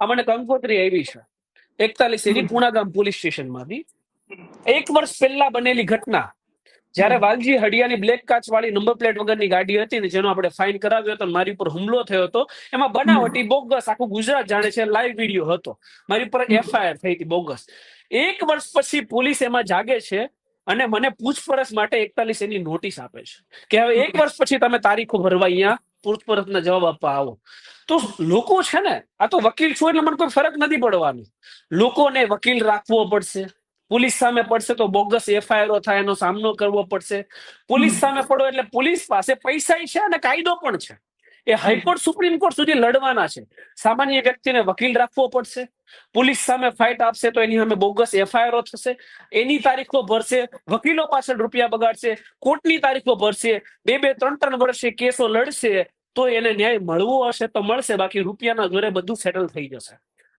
આ મને કંકોત્રી આવી છે. એકતાલીસ એની પુણાગામ પોલીસ સ્ટેશનમાંથી. એક વર્ષ પહેલા બનેલી ઘટના. જ્યારે વાલજી હડિયાની બ્લેક કાચ વાળી નંબર પ્લેટ વગરની ગાડી હતી ને જેનો આપણે ફાઇન કરાવ્યો હતો મારી ઉપર હુમલો થયો હતો એમાં બનાવટી બોગસ આખું ગુજરાત જાણે છે લાઈવ વીડિયો હતો. મારી ઉપર એફઆઈઆર થઈ હતી બોગસ. એક વર્ષ પછી પોલીસ એમાં જાગે છે અને મને પૂછપરછ માટે એકતાલીસ એની નોટિસ આપે છે. કે હવે એક વર્ષ પછી તમે તારીખો ભરવા અહીંયા પૂછપરછના જવાબ આપવા આવો. તો લોકો છે ને આ તો વકીલ છું એટલે મને કોઈ ફરક નથી પડવાનો. લોકોને વકીલ રાખવો પડશે. પોલીસ સામે પડશે તો બોગસ એફઆઈઆર થાય એનો સામનો કરવો પડશે. પોલીસ સામે પડો એટલે પોલીસ પાસે પૈસા છે અને કાયદો પણ છે. એ હાઈકોર્ટ સુપ્રીમ કોર્ટ સુધી લડવાના છે. સામાન્ય વ્યક્તિને વકીલ રાખવો પડશે. પોલીસ સામે ફાઇટ આપશે તો એની સામે બોગસ એફઆઈઆર થશે. એની તારીખો ભરશે વકીલો પાછળ રૂપિયા બગાડશે કોર્ટની તારીખો ભરશે બે બે ત્રણ ત્રણ વર્ષે કેસો લડશે તો એને ન્યાય મળવો હશે તો મળશે. બાકી રૂપિયાના જોરે બધું સેટલ થઈ જશે.